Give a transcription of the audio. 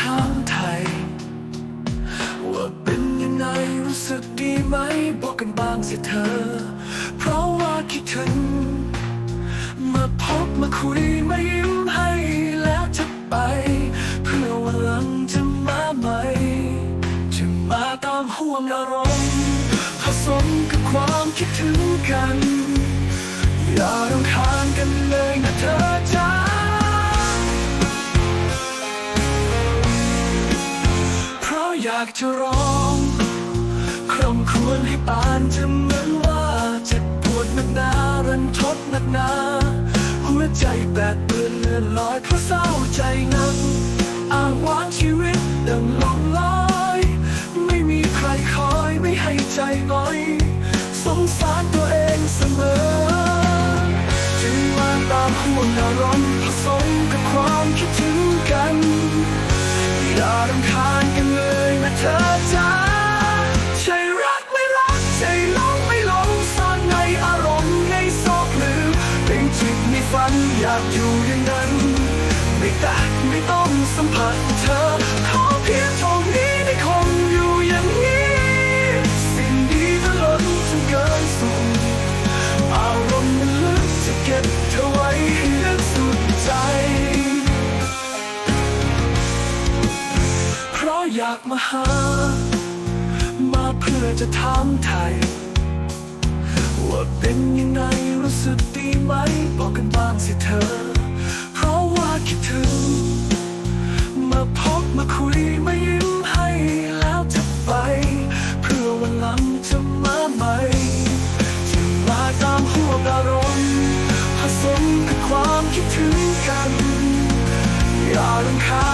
ถามไทย ว่าเป็นยังไงรู้สึกดีไหม บอกกันบ้างสิเธอ เพราะว่าคิดถึง มาพบมาคุยมายิ้มให้แล้วจะไป เพื่อวันหลังจะมาใหม่ จะมาตามห่วงอารมณ์ผสมกับความคิดถึงกัน อย่าต้องคาญกันาะอยากจะร้องคร่ำครวญให้ปานจะเหมือนว่าเจ็บปวดหนักหนารันทดหนักหนาหัวใจแปดเปื้อนเลือนลอยเพราะเศร้าใจนักอ้างว้างชีวิตดังลมลอย ไม่มีใครคอยไม่ให้ใจน้อย สงสารตัวเองเสมอจึงมาตามห่วงอารมณ์ อยากอยู่อย่างนั้น ไม่แต่ไม่ต้องสัมผัสเธอ ขอเพียงเท่านี้ได้คงอยู่อย่างนี้ สิ่งดีจะล้นจนเกินสุ่มอารมณ์มันลึกจะเก็บเธอไว้ให้ลึกสุดใจ เพราะอยากมาหา มาเพื่อจะถามไทยว่าเป็นยังไงรู้สึกดีไหม บ้างสิเธอ เพราะว่าคิดถึง มาพบมาคุยมายิ้มให้แล้วจะไป เพื่อวันหลังจะมาใหม่จะมาตามหัวอารมผสมกับความคิดถึงกัน อย่าลืมคาญ